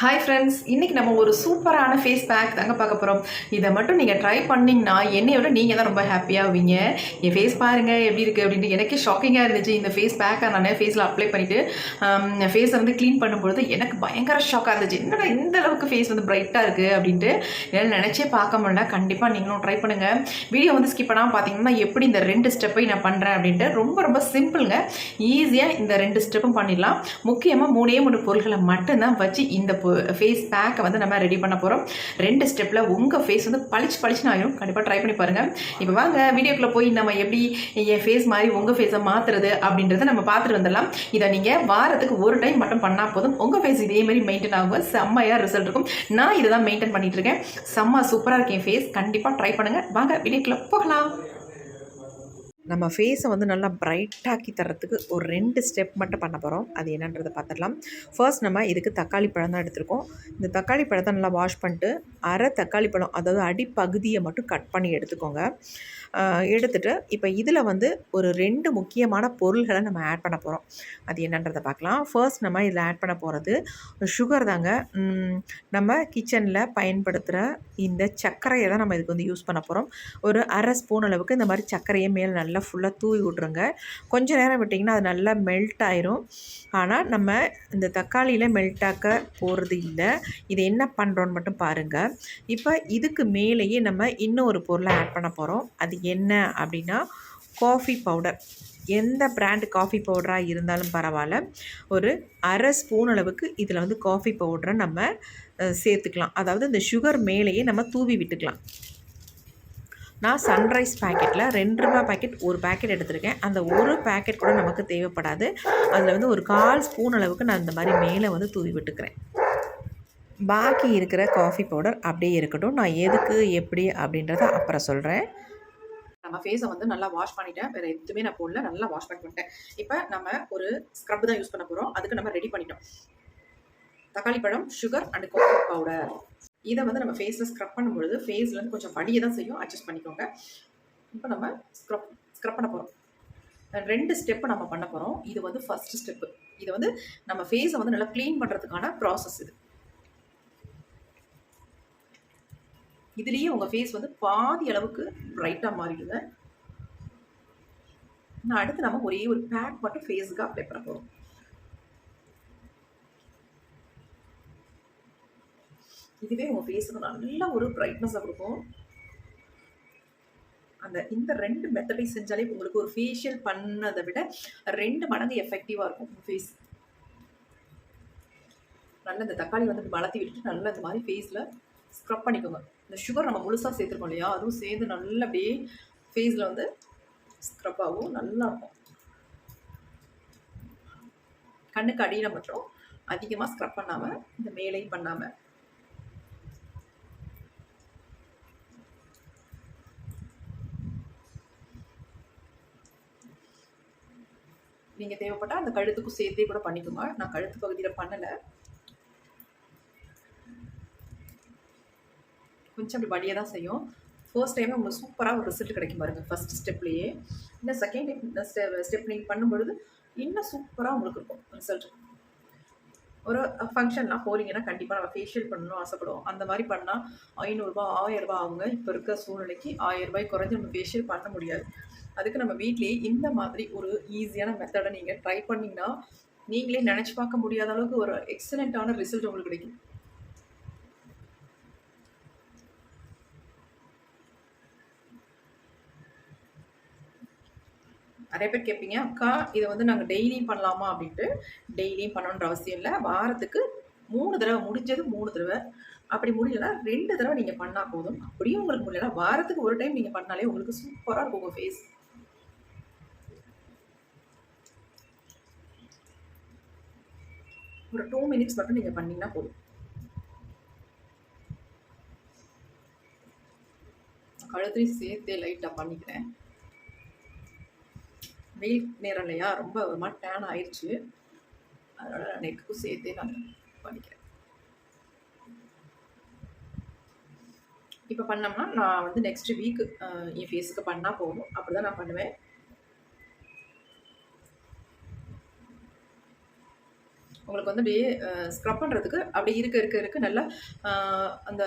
Hi friends இன்னைக்கு நம்ம ஒரு சூப்பரான ஃபேஸ் பேக் தாங்க பார்க்க போகிறோம் இதை மட்டும் நீங்கள் ட்ரை பண்ணிங்கன்னா என்னைய விட நீங்கள் தான் ரொம்ப ஹாப்பியாகுவீங்க என் ஃபேஸ் பாருங்கள் எப்படி இருக்குது அப்படின்ட்டு எனக்கே ஷாக்கிங்காக இருந்துச்சு. இந்த ஃபேஸ் பேக்கை நான் ஃபேஸில் அப்ளை பண்ணிவிட்டு ஃபேஸை வந்து க்ளீன் பண்ணும்பொழுது எனக்கு பயங்கர ஷாக்காக இருந்துச்சு. என்னடா இந்த அளவுக்கு ஃபேஸ் வந்து பிரைட்டாக இருக்குது அப்படின்ட்டு என்னால் நினச்சே பார்க்க முடியல. கண்டிப்பாக நீங்களும் ட்ரை பண்ணுங்கள் வீடியோ வந்து ஸ்கிப் பண்ணாமல் பார்த்தீங்கன்னா எப்படி இந்த ரெண்டு ஸ்டெப்பை நான் பண்ணுறேன் அப்படின்ட்டு ரொம்ப ரொம்ப சிம்பிளுங்க ஈஸியாக இந்த ரெண்டு ஸ்டெப்பும் பண்ணிடலாம். முக்கியமாக மூணே மூணு பொருள்களை மட்டும்தான் வச்சு இந்த பொருள் ஃபேஸ் பேக்கை வந்து நம்ம ரெடி பண்ண போகிறோம் ரெண்டு ஸ்டெப்பில் உங்கள் ஃபேஸ் வந்து பளிச்சு பளிச்சுன்னு ஆயிரும். கண்டிப்பாக ட்ரை பண்ணி பாருங்கள் இப்போ வாங்க வீடியோக்குள்ளே போய் நம்ம எப்படி என் ஃபேஸ் மாதிரி உங்கள் ஃபேஸை மாற்றுறது அப்படின்றத நம்ம பார்த்துட்டு வந்துடலாம். இதை நீங்கள் வாரத்துக்கு ஒரு டைம் மட்டும் பண்ணால் போதும். உங்கள் ஃபேஸ் இதே மாதிரி மெயின்டைன் ஆகும் செம்மையாக ரிசல்ட் இருக்கும். நான் இதை தான் மெயின்டைன் பண்ணிகிட்ருக்கேன் இருக்கேன். செம்ம சூப்பராக இருக்கேன் ஃபேஸ் கண்டிப்பாக ட்ரை பண்ணுங்கள் வாங்க வீடியோக்குள்ளே போகலாம். நம்ம ஃபேஸை வந்து நல்லா பிரைட்டாக்கி தரத்துக்கு ஒரு ரெண்டு ஸ்டெப் மட்டும் பண்ண போகிறோம் அது என்னன்றதை பார்த்துடலாம். ஃபர்ஸ்ட் நம்ம இதுக்கு தக்காளி பழம் தான் எடுத்திருக்கோம். இந்த தக்காளி பழத்தை நல்லா வாஷ் பண்ணிட்டு அரை தக்காளி பழம் அதாவது அடிப்பகுதியை மட்டும் கட் பண்ணி எடுத்துக்கோங்க. எடுத்துகிட்டு இப்போ இதில் வந்து ஒரு ரெண்டு முக்கியமான பொருள்களை நம்ம ஆட் பண்ண போகிறோம் அது என்னன்றதை பார்க்கலாம். ஃபர்ஸ்ட் நம்ம இதில் ஆட் பண்ண போகிறது சுகர் தாங்க. நம்ம கிச்சனில் பயன்படுத்துகிற இந்த சர்க்கரையை தான் நம்ம இதுக்கு வந்து யூஸ் பண்ண போகிறோம் ஒரு அரை ஸ்பூன் அளவுக்கு இந்த மாதிரி சர்க்கரையை மேலே நல்லா ஃபுல்லாக தூவி விட்ருங்க. கொஞ்சம் நேரம் விட்டிங்கன்னா அது நல்லா மெல்ட் ஆயிரும். ஆனால் நம்ம இந்த தக்காளியில் மெல்ட் ஆக்க போகிறது இல்லை. இது என்ன பண்ணுறோன்னு மட்டும் பாருங்கள் இப்போ இதுக்கு மேலேயே நம்ம இன்னொரு பொருளை ஆட் பண்ண போகிறோம் அது என்ன அப்படின்னா காஃபி பவுடர் எந்த பிராண்ட் காஃபி பவுடராக இருந்தாலும் பரவாயில்ல. ஒரு அரை ஸ்பூன் அளவுக்கு இதில் வந்து காஃபி பவுடரை நம்ம சேர்த்துக்கலாம். அதாவது இந்த சுகர் மேலேயே நம்ம தூவி விட்டுக்கலாம். நான் சன்ரைஸ் பேக்கெட்டில் ரெண்டு ரூபாய் பேக்கெட் ஒரு பேக்கெட் எடுத்திருக்கேன். அந்த ஒரு பேக்கெட் கூட நமக்கு தேவைப்படாது. அதில் வந்து ஒரு கால் ஸ்பூன் அளவுக்கு நான் இந்த மாதிரி மேலே வந்து தூவி விட்டுக்கிறேன். பாக்கி இருக்கிற காஃபி பவுடர் அப்படியே இருக்கட்டும். நான் எதுக்கு எப்படி அப்படின்றத அப்புறம் சொல்கிறேன் நம்ம ஃபேஸை வந்து நல்லா வாஷ் பண்ணிட்டேன். வேறு எதுவுமே நான் போடல. நல்லா வாஷ் பேக் பண்ணிட்டேன். இப்போ நம்ம ஒரு ஸ்க்ரப் தான் யூஸ் பண்ண போகிறோம் அதுக்கு நம்ம ரெடி பண்ணிட்டோம். தக்காளி பழம் சுகர் அண்ட் காஃபி பவுடர் இதை வந்து நம்ம ஃபேஸில் ஸ்க்ரப் பண்ணும்பொழுது ஃபேஸில் வந்து கொஞ்சம் வடியை தான் செய்யும். அட்ஜஸ்ட் பண்ணிக்கோங்க. இப்போ நம்ம ஸ்க்ரப் ஸ்க்ரப் பண்ண போகிறோம் ரெண்டு ஸ்டெப்பு நம்ம பண்ண போகிறோம் இது வந்து ஃபர்ஸ்ட் ஸ்டெப்பு இது வந்து நம்ம ஃபேஸை வந்து நல்லா க்ளீன் பண்ணுறதுக்கான ப்ராசஸ் இது. இதுலேயே உங்கள் ஃபேஸ் வந்து பாதி அளவுக்கு பிரைட்டாக மாறிடுங்க. நான் அடுத்து நம்ம ஒரே ஒரு பேக் மட்டும் ஃபேஸுக்கு அப்ளை பண்ண போகிறோம் இதுவே உங்கள் ஃபேஸுக்கு நல்ல ஒரு பிரைட்னஸாக கொடுக்கும். அந்த இந்த ரெண்டு மெத்தடை செஞ்சாலே உங்களுக்கு ஒரு ஃபேஷியல் பண்ணதை விட ரெண்டு மடங்கு எஃபெக்டிவாக இருக்கும் உங்கள் ஃபேஸ் நல்லா இந்த தக்காளி வந்து வளர்த்தி விட்டுட்டு நல்லா இந்த மாதிரி ஃபேஸில் ஸ்க்ரப் பண்ணிக்கோங்க. இந்த சுகர் நம்ம முழுசாக சேர்த்துருக்கோம் இல்லையா? அதுவும் சேர்ந்து நல்லா அப்படியே ஃபேஸில் வந்து ஸ்க்ரப் ஆகும். நல்லா இருக்கும். கண்ணுக்கு அடியில் மட்டும் அதிகமாக ஸ்க்ரப் பண்ணாமல் இந்த மேலையும் பண்ணாமல் நீங்கள் தேவைப்பட்டால் அந்த கழுத்துக்கும் சேர்த்தே கூட பண்ணிக்கோங்க. நான் கழுத்து பகுதியில் பண்ணலை. கொஞ்சம் அப்படி வழியாக தான் செய்யும். ஃபர்ஸ்ட் டைம் உங்களுக்கு சூப்பராக ஒரு ரிசல்ட் கிடைக்கும் பாருங்க ஃபர்ஸ்ட் ஸ்டெப்லேயே இன்னும் செகண்ட் டைம் ஸ்டெப் நீங்கள் பண்ணும்பொழுது இன்னும் சூப்பராக உங்களுக்கு இருக்கும் ரிசல்ட் ஒரு ஃபங்க்ஷன்லாம் போகிறீங்கன்னா கண்டிப்பாக நம்ம ஃபேஷியல் பண்ணணும் ஆசைப்படுவோம். அந்த மாதிரி பண்ணால் ஐநூறுரூபா ஆயிரரூபா ஆகுங்க. இப்போ இருக்க சூழ்நிலைக்கு ஆயிரம் ரூபாய் குறைஞ்சி நம்ம ஃபேஷியல் பண்ண முடியாது. அதுக்கு நம்ம வீட்லேயே இந்த மாதிரி ஒரு ஈஸியான மெத்தடை நீங்கள் ட்ரை பண்ணிங்கன்னா நீங்களே நினச்சி பார்க்க முடியாத அளவுக்கு ஒரு எக்ஸலண்ட்டான ரிசல்ட் உங்களுக்கு கிடைக்கும். நிறைய பேர் கேட்பீங்க அக்கா இதை வந்து நாங்கள் டெய்லியும் பண்ணலாமா? அப்படின்ட்டு டெய்லியும் பண்ணணுன்ற அவசியம் இல்லை. வாரத்துக்கு மூணு தடவை முடிஞ்சது மூணு தடவை. அப்படி முடியலன்னா ரெண்டு தடவை நீங்கள் பண்ணால் போதும். அப்படியும் உங்களுக்கு முடியலன்னா வாரத்துக்கு ஒரு டைம் நீங்கள் பண்ணாலே உங்களுக்கு சூப்பராக இருக்கும் உங்கள் ஃபேஸ் ஒரு டூ மினிட்ஸ் மட்டும் நீங்கள் பண்ணிங்கன்னா போதும். கழுத்தையும் சேர்த்தே லைட்டாக பண்ணிக்கிறேன். வெயில் நேரம் இல்லையா? ரொம்ப ஒரு மாதிரி டேன் ஆயிடுச்சு அதனால் நெக்குக்கும் சேர்த்தே நான் பண்ணிக்கிறேன். இப்போ பண்ணோம்னா நான் வந்து நெக்ஸ்ட் வீக் என் ஃபேஸுக்கு பண்ணால் போதும். அப்படி தான் நான் பண்ணுவேன். உங்களுக்கு வந்து அப்படியே ஸ்க்ரப் பண்ணுறதுக்கு அப்படியே இருக்க இருக்க இருக்க நல்லா அந்த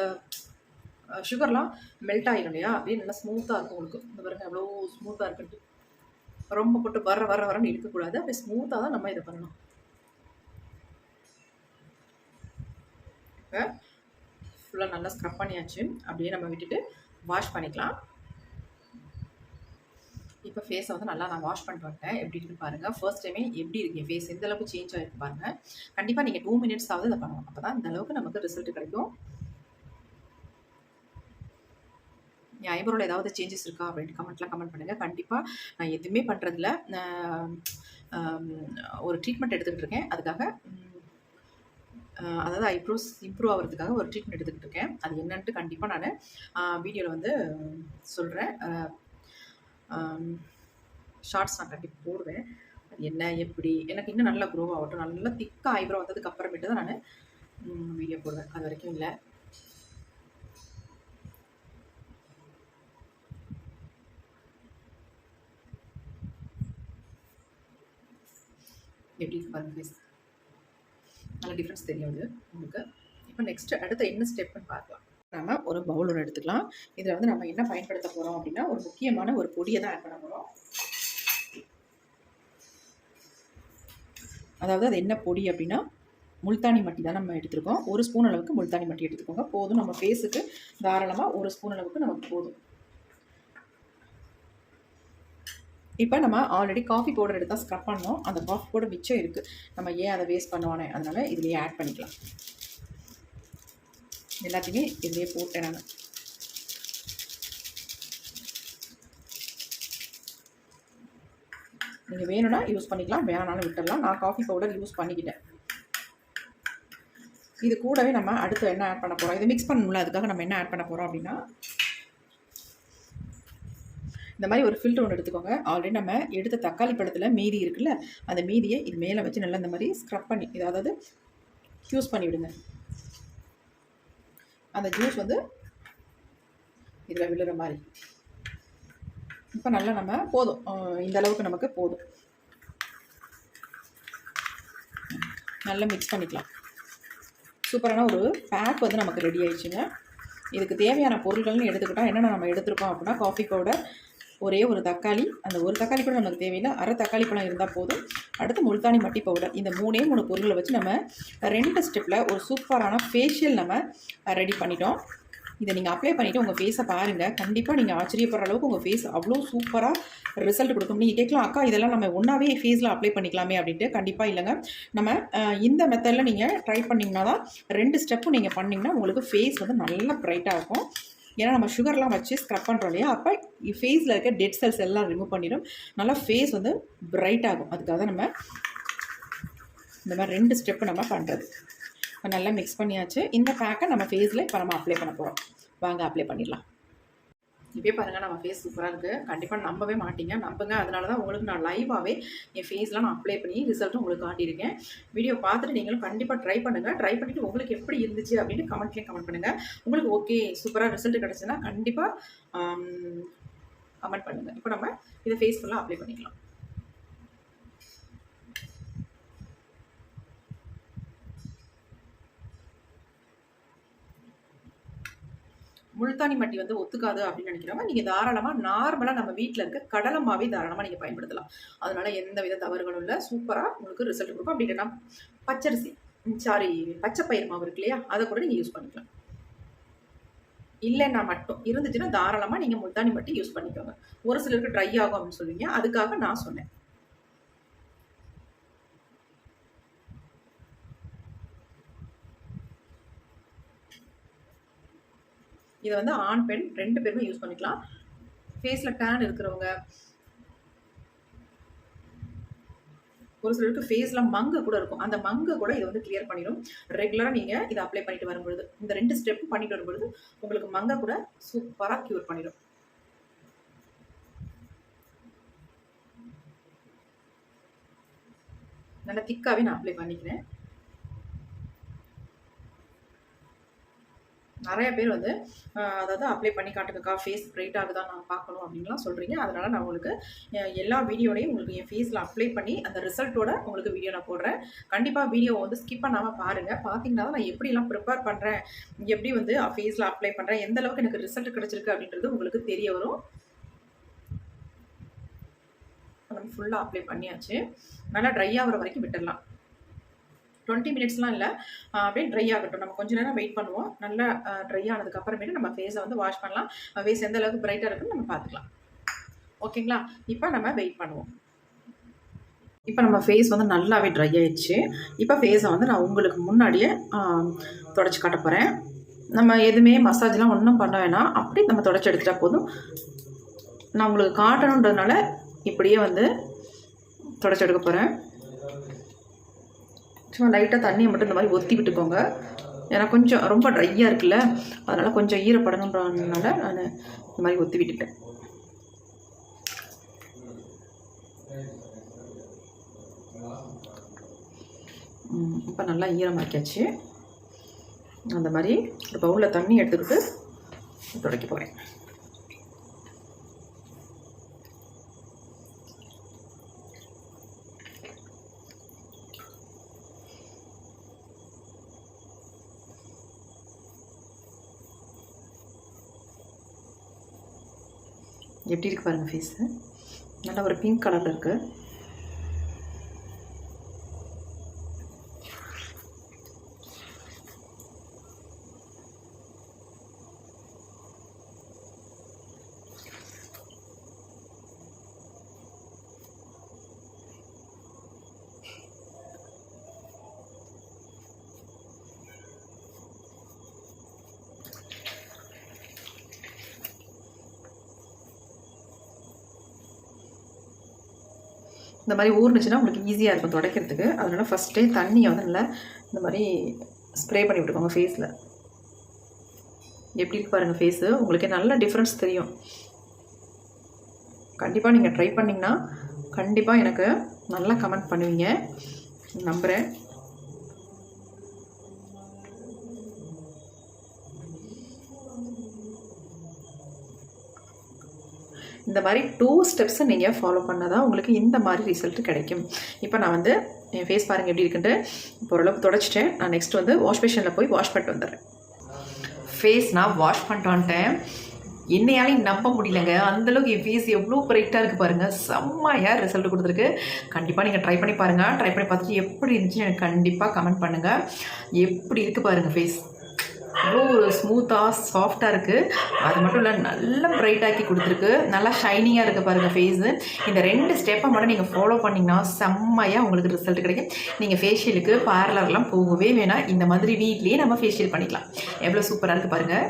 சுகர்லாம் மெல்ட் ஆகிடும் இல்லையா? அப்படியே நல்லா ஸ்மூத்தாக இருக்கும் உங்களுக்கு. இந்த பாருங்க எவ்வளோ ஸ்மூத்தாக இருக்குன்ட்டு ரொம்ப போட்டு வர வர வரன்னு இருக்கக்கூடாது. அப்படியே ஸ்மூத்தாக தான் நம்ம இதை பண்ணணும். இப்போ ஃபுல்லாக நல்லா ஸ்க்ரப் பண்ணியாச்சு. அப்படியே நம்ம விட்டுட்டு வாஷ் பண்ணிக்கலாம். இப்போ ஃபேஸை வந்து நல்லா நான் வாஷ் பண்ணிட்டு வந்தேன் எப்படி இருக்குன்னு பாருங்கள் ஃபர்ஸ்ட் டைமே எப்படி இருக்கு ஃபேஸ் எந்த அளவுக்கு சேஞ்ச் ஆகிருக்கு பாருங்கள் கண்டிப்பாக நீங்கள் டூ மினிட்ஸ் ஆகுது இதை பண்ணணும். அப்போ தான் இந்த அளவுக்கு நமக்கு ரிசல்ட் கிடைக்கும். என் ஐப்ரோவில் ஏதாவது சேஞ்சஸ் இருக்கா அப்படின்ட்டு கமெண்ட்லாம் கமெண்ட் பண்ணுங்கள் கண்டிப்பாக நான் எதுவுமே பண்ணுறதில்ல ஒரு ட்ரீட்மெண்ட் எடுத்துக்கிட்டு இருக்கேன். அதுக்காக அதாவது ஐப்ரோஸ் இம்ப்ரூவ் ஆகிறதுக்காக ஒரு ட்ரீட்மெண்ட் எடுத்துக்கிட்டு இருக்கேன். அது என்னன்ட்டு கண்டிப்பாக நான் வீடியோவில் வந்து சொல்கிறேன் ஷார்ட்ஸ் நான் கண்டிப்பாக போடுவேன். அது என்ன எப்படி? எனக்கு இன்னும் நல்லா க்ரோ ஆகட்டும். நல்லா திக்காக ஐப்ரோ வந்ததுக்கு அப்புறமேட்டு தான் நான் வீடியோ போடுவேன். அது வரைக்கும் இல்லை. எப்படி இருக்கு பாருங்க ஃபேஸ் நல்ல டிஃப்ரென்ஸ் தெரியும் இது உங்களுக்கு. இப்போ நெக்ஸ்ட் அடுத்த என்ன ஸ்டெப்னு பார்க்கலாம். நம்ம ஒரு பவுல் ஒன்று எடுத்துக்கலாம். இதில் வந்து நம்ம என்ன பயன்படுத்த போகிறோம் அப்படின்னா ஒரு முக்கியமான ஒரு பொடியை தான் ஆட் பண்ண போகிறோம் அதாவது அது என்ன பொடி அப்படின்னா முல்தானி மட்டி தான் நம்ம எடுத்துருக்கோம். ஒரு ஸ்பூன் அளவுக்கு முல்தானி மட்டி எடுத்துக்கோங்க. போதும். நம்ம ஃபேஸுக்கு தாராளமாக ஒரு ஸ்பூன் அளவுக்கு நமக்கு போதும். இப்போ நம்ம ஆல்ரெடி காஃபி பவுடர் எடுத்தால் ஸ்க்ரப் பண்ணோம். அந்த காஃபி பவுடர் மிச்சம் இருக்குது நம்ம ஏன் அதை வேஸ்ட் பண்ணுவானே? அதனால் இதுலேயே ஆட் பண்ணிக்கலாம். எல்லாத்தையுமே இதுலேயே போட்டேன் நான். நீங்கள் வேணும்னா யூஸ் பண்ணிக்கலாம் வேணாலும் விட்டுடலாம் நான் காஃபி பவுடர் யூஸ் பண்ணிக்கிட்டேன். இது கூடவே நம்ம அடுத்து என்ன ஆட் பண்ண போகிறோம் இதை மிக்ஸ் பண்ணணும்ல அதுக்காக நம்ம என்ன ஆட் பண்ண போகிறோம் அப்படின்னா இந்த மாதிரி ஒரு ஃபில்டர் ஒன்று எடுத்துக்கோங்க. ஆல்ரெடி நம்ம எடுத்த தக்காளி பழத்தில் மீதி இருக்குல்ல அந்த மீதியை இது மேலே வச்சு நல்லா இந்த மாதிரி ஸ்க்ரப் பண்ணி இது அதாவது யூஸ் பண்ணி விடுங்க அந்த ஜூஸ் வந்து இதில் விழுற மாதிரி. இப்போ நல்லா நம்ம போதும். இந்த அளவுக்கு நமக்கு போதும். நல்லா மிக்ஸ் பண்ணிக்கலாம். சூப்பரான ஒரு பேக் வந்து நமக்கு ரெடி ஆயிடுச்சுங்க. இதுக்கு தேவையான பொருட்கள்னு எடுத்துக்கிட்டால் என்னென்ன நம்ம எடுத்துருக்கோம் அப்படின்னா காஃபி பவுடர் ஒரே ஒரு தக்காளி. அந்த ஒரு தக்காளி கூட நமக்கு தேவையில்லை. அரை தக்காளி பழம் இருந்தால் போதும். அடுத்து முல்தானி மட்டி பவுடர். இந்த மூணே மூணு பொருட்களை வச்சு நம்ம ரெண்டு ஸ்டெப்பில் ஒரு சூப்பரான ஃபேஷியல் நம்ம ரெடி பண்ணிட்டோம். இதை நீங்கள் அப்ளை பண்ணிவிட்டு உங்கள் ஃபேஸை பாருங்கள் கண்டிப்பாக நீங்கள் ஆச்சரியப்படுற அளவுக்கு உங்கள் ஃபேஸ் அவ்வளோ சூப்பராக ரிசல்ட் கொடுக்கும். நீங்கள் கேட்கலாம் அக்கா இதெல்லாம் நம்ம ஒன்றாவே ஃபேஸில் அப்ளை பண்ணிக்கலாமே அப்படின்ட்டு. கண்டிப்பாக இல்லைங்க. நம்ம இந்த மெத்தடில் நீங்கள் ட்ரை பண்ணிங்கன்னா தான் ரெண்டு ஸ்டெப்பும் நீங்கள் பண்ணிங்கன்னா உங்களுக்கு ஃபேஸ் வந்து நல்லா ப்ரைட்டாக இருக்கும். ஏன்னா நம்ம சுகர்லாம் வச்சு ஸ்க்ரப் பண்ணுறோம் இல்லையா? அப்போ ஃபேஸில் இருக்க டெட் செல்ஸ் எல்லாம் ரிமூவ் பண்ணிடும். நல்லா ஃபேஸ் வந்து பிரைட் ஆகும். அதுக்காக தான் நம்ம இந்த மாதிரி ரெண்டு ஸ்டெப்பு நம்ம பண்ணுறது இப்போ நல்லா மிக்ஸ் பண்ணியாச்சு. இந்த பேக்கை நம்ம ஃபேஸில் இப்போ நம்ம அப்ளை பண்ண போகிறோம் வாங்க அப்ளை பண்ணிடலாம். இப்பயே பாருங்கள் நம்ம ஃபேஸ் சூப்பராக இருக்குது கண்டிப்பாக நம்பவே மாட்டீங்க. நம்புங்க. அதனால தான் உங்களுக்கு நான் லைவாகவே என் ஃபேஸ்லாம் நான் அப்ளை பண்ணி ரிசல்ட்டும் உங்களுக்கு காட்டியிருக்கேன். வீடியோ பார்த்துட்டு நீங்களும் கண்டிப்பாக ட்ரை பண்ணுங்கள் ட்ரை பண்ணிவிட்டு உங்களுக்கு எப்படி இருந்துச்சு அப்படின்னு கமெண்ட்லேயும் கமெண்ட் பண்ணுங்கள் உங்களுக்கு ஓகே சூப்பராக ரிசல்ட் கிடச்சுன்னா கண்டிப்பாக கமெண்ட் பண்ணுங்கள் இப்போ நம்ம இதை ஃபேஸ் ஃபுல்லாக அப்ளை பண்ணிக்கலாம். முல்தானி மட்டி வந்து ஒத்துக்காது அப்படின்னு நினைக்கிறவங்க நீங்கள் தாராளமாக நார்மலாக நம்ம வீட்டில் இருக்க கடலை மாவே தாராளமாக நீங்கள் பயன்படுத்தலாம். அதனால எந்த வித தவறுகளும் இல்லை. சூப்பராக உங்களுக்கு ரிசல்ட் கொடுக்கும். அப்படி இல்லைன்னா பச்சரிசி சாரி பச்சை பயிர் மாவு இருக்கு இல்லையா? அதை கூட நீங்கள் யூஸ் பண்ணிக்கலாம். இல்லைன்னா மட்டும். இருந்துச்சுன்னா தாராளமாக நீங்கள் முல்தானி மட்டி யூஸ் பண்ணிக்கோங்க. ஒரு சிலருக்கு ட்ரை ஆகும் அப்படின்னு சொல்லுவீங்க. அதுக்காக நான் சொன்னேன். இதை வந்து ஆண் பெண் ரெண்டு பேருமே யூஸ் பண்ணிக்கலாம். ஃபேஸில் டேன் இருக்கிறவங்க ஒரு சிலருக்கு ஃபேஸில் மங்கு கூட இருக்கும். அந்த மங்கை கூட இதை வந்து கிளியர் பண்ணிடும். ரெகுலராக நீங்கள் இதை அப்ளை பண்ணிட்டு வரும்பொழுது இந்த ரெண்டு ஸ்டெப் பண்ணிட்டு வரும்பொழுது உங்களுக்கு மங்கை கூட சூப்பராக க்யூர் பண்ணிடும். நல்லா திக்காகவே நான் அப்ளை பண்ணிக்கிறேன். நிறைய பேர் வந்து அதாவது அப்ளை பண்ணி காட்டுங்கக்கா ஃபேஸ் பிரைட் ஆகுதா நான் பார்க்கணும் அப்படின்லாம் சொல்கிறீங்க அதனால் நான் உங்களுக்கு எல்லா வீடியோலையும் உங்களுக்கு என் ஃபேஸில் அப்ளை பண்ணி அந்த ரிசல்ட்டோட உங்களுக்கு வீடியோ நான் போடுறேன். கண்டிப்பாக வீடியோ வந்து ஸ்கிப் பண்ணாமல் பாருங்கள் பார்த்தீங்கன்னா தான் நான் எப்படிலாம் ப்ரிப்பேர் பண்ணுறேன் எப்படி வந்து ஃபேஸில் அப்ளை பண்ணுறேன் எந்த அளவுக்கு எனக்கு ரிசல்ட் கிடச்சிருக்கு அப்படின்றது உங்களுக்கு தெரிய வரும். நம்ம ஃபுல்லாக அப்ளை பண்ணியாச்சு. நல்லா ட்ரை ஆகிற வரைக்கும் விட்டுடலாம் டுவெண்ட்டி மினிட்ஸ்லாம் இல்லை. அப்படியே ட்ரை ஆகட்டும். நம்ம கொஞ்ச நேரம் வெயிட் பண்ணுவோம். நல்லா ட்ரை ஆனதுக்கு அப்புறமேட்டு நம்ம ஃபேஸை வந்து வாஷ் பண்ணலாம். ஃபேஸ் எந்த அளவுக்கு பிரைட்டாக இருக்குன்னு நம்ம பார்த்துக்கலாம். ஓகேங்களா இப்போ நம்ம வெயிட் பண்ணுவோம். இப்போ நம்ம ஃபேஸ் வந்து நல்லாவே ட்ரை ஆயிடுச்சு. இப்போ ஃபேஸை வந்து நான் உங்களுக்கு முன்னாடியே தொடச்சி காட்ட போகிறேன் நம்ம எதுவுமே மசாஜ்லாம் ஒன்றும் பண்ண வேணாம். அப்படி நம்ம தொடச்சி எடுத்துட்டா போதும். நான் உங்களுக்கு காட்டணுன்றதுனால இப்படியே வந்து தொடச்சி எடுக்க போகிறேன் சும்மா லைட்டாக தண்ணியை மட்டும் இந்த மாதிரி ஒத்தி விட்டுக்கோங்க. ஏன்னா கொஞ்சம் ரொம்ப ட்ரையாக இருக்குல்ல அதனால் கொஞ்சம் ஈரப்படணுன்றதுனால நான் இந்த மாதிரி ஒத்தி விட்டுட்டேன். இப்போ நல்லா ஈரமாக்கியாச்சு. அந்த மாதிரி ஒரு பவுலில் தண்ணி எடுத்துக்கிட்டு துடைக்க போகிறேன் எப்படி இருக்கு பாருங்க ஃபேஸு நல்லா ஒரு பிங்க் கலரில் இருக்கு. இந்த மாதிரி ஊறுனுச்சுன்னா உங்களுக்கு ஈஸியாக இருக்கும் துடைக்கிறதுக்கு. அதனால் ஃபஸ்ட்டே தண்ணியை வந்து நல்லா இந்த மாதிரி ஸ்ப்ரே பண்ணி விட்டுக்கோங்க ஃபேஸில் எப்படி இருக்கு பாருங்கள் ஃபேஸு உங்களுக்கே நல்ல டிஃப்ரென்ஸ் தெரியும். கண்டிப்பாக நீங்கள் ட்ரை பண்ணிங்கன்னா கண்டிப்பாக எனக்கு நல்லா கமெண்ட் பண்ணுவீங்க. நம்புகிறேன் இந்த மாதிரி டூ ஸ்டெப்ஸை நீங்கள் ஃபாலோ பண்ணால் தான் உங்களுக்கு இந்த மாதிரி ரிசல்ட் கிடைக்கும். இப்போ நான் வந்து என் ஃபேஸ் பாருங்கள் எப்படி இருக்குன்ட்டு. இப்போ ஓரளவுக்கு தொடச்சிட்டேன். நான் நெக்ஸ்ட் வந்து வாஷ் பேஷனில் போய் வாஷ் பண்ணிட்டு வந்துடுறேன். ஃபேஸ் நான் வாஷ் பண்ணிட்டு வந்துட்டேன் என்னையாலையும் நம்ப முடியலங்க. அந்தளவுக்கு என் ஃபேஸ் எவ்வளோ பிரைட்டாக இருக்குது பாருங்கள் செம்மையாக ரிசல்ட் கொடுத்துருக்கு. கண்டிப்பாக நீங்கள் ட்ரை பண்ணி பாருங்கள் ட்ரை பண்ணி பார்த்துட்டு எப்படி இருந்துச்சுன்னு எனக்கு கண்டிப்பாக கமெண்ட் பண்ணுங்கள் எப்படி இருக்குது பாருங்கள் ஃபேஸ் அவ்வளோ ஒரு ஸ்மூத்தாக சாஃப்டாக இருக்குது அது மட்டும் இல்லை நல்லா பிரைட் ஆக்கி கொடுத்துருக்கு. நல்லா ஷைனிங்காக இருக்குது பாருங்கள் ஃபேஸு இந்த ரெண்டு ஸ்டெப்பை மட்டும் நீங்கள் ஃபாலோ பண்ணிங்கன்னா செம்மையாக உங்களுக்கு ரிசல்ட் கிடைக்கும். நீங்கள் ஃபேஷியலுக்கு பார்லர்லாம் போகவே வேணாம். இந்த மாதிரி வீட்லேயே நம்ம ஃபேஷியல் பண்ணிக்கலாம். எவ்வளோ சூப்பராக இருக்குது பாருங்கள்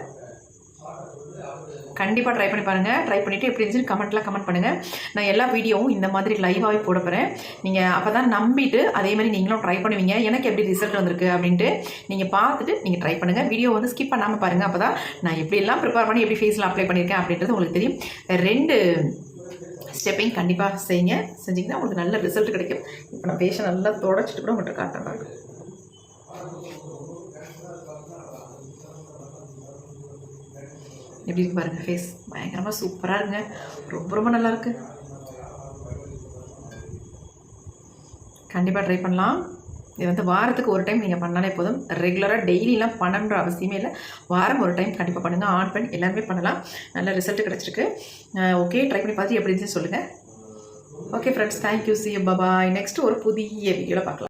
கண்டிப்பாக ட்ரை பண்ணி பாருங்கள் ட்ரை பண்ணிவிட்டு எப்படி இருந்துச்சுன்னு கமெண்ட்லாம் கமெண்ட் பண்ணுங்கள் நான் எல்லா வீடியோவும் இந்த மாதிரி லைவாகவே போட போகிறேன் நீங்கள் அப்போ தான் நம்பிட்டு அதே மாதிரி நீங்களும் ட்ரை பண்ணுவீங்க. எனக்கு எப்படி ரிசல்ட் வந்திருக்கு அப்படின்ட்டு நீங்கள் பார்த்துட்டு நீங்கள் ட்ரை பண்ணுங்கள் வீடியோ வந்து ஸ்கிப் பண்ணாமல் பாருங்கள் அப்போ தான் நான் எப்படியெல்லாம் ப்ரிப்பேர் பண்ணி எப்படி ஃபேஸில் அப்ளை பண்ணியிருக்கேன் அப்படின்றது உங்களுக்கு தெரியும். ரெண்டு ஸ்டெப்பையும் கண்டிப்பாக செய்யுங்க. செஞ்சிங்கன்னா உங்களுக்கு நல்ல ரிசல்ட் கிடைக்கும். இப்போ நான் பேஷன் நல்லா தொடச்சிட்டு கூட உங்கள்கிட்ட காட்டுறேன் எப்படி இருக்கு பாருங்க ஃபேஸ் பயங்கரமாக சூப்பராக இருங்க ரொம்ப ரொம்ப நல்லாயிருக்கு கண்டிப்பாக ட்ரை பண்ணலாம். இது வந்து வாரத்துக்கு ஒரு டைம் நீங்கள் பண்ணாலே போதும். ரெகுலராக டெய்லிலாம் பண்ணணுன்ற அவசியமே இல்லை. வாரம் ஒரு டைம் கண்டிப்பாக பண்ணுங்கள் ஆன் பண்ணி எல்லாமே பண்ணலாம். நல்ல ரிசல்ட் கிடச்சிருக்கு. ஓகே ட்ரை பண்ணி பார்த்து எப்படி இருந்துச்சு சொல்லுங்கள் okay friends thank you see bye bye next ஒரு புதிய வீடியோவில் பார்க்கலாம்.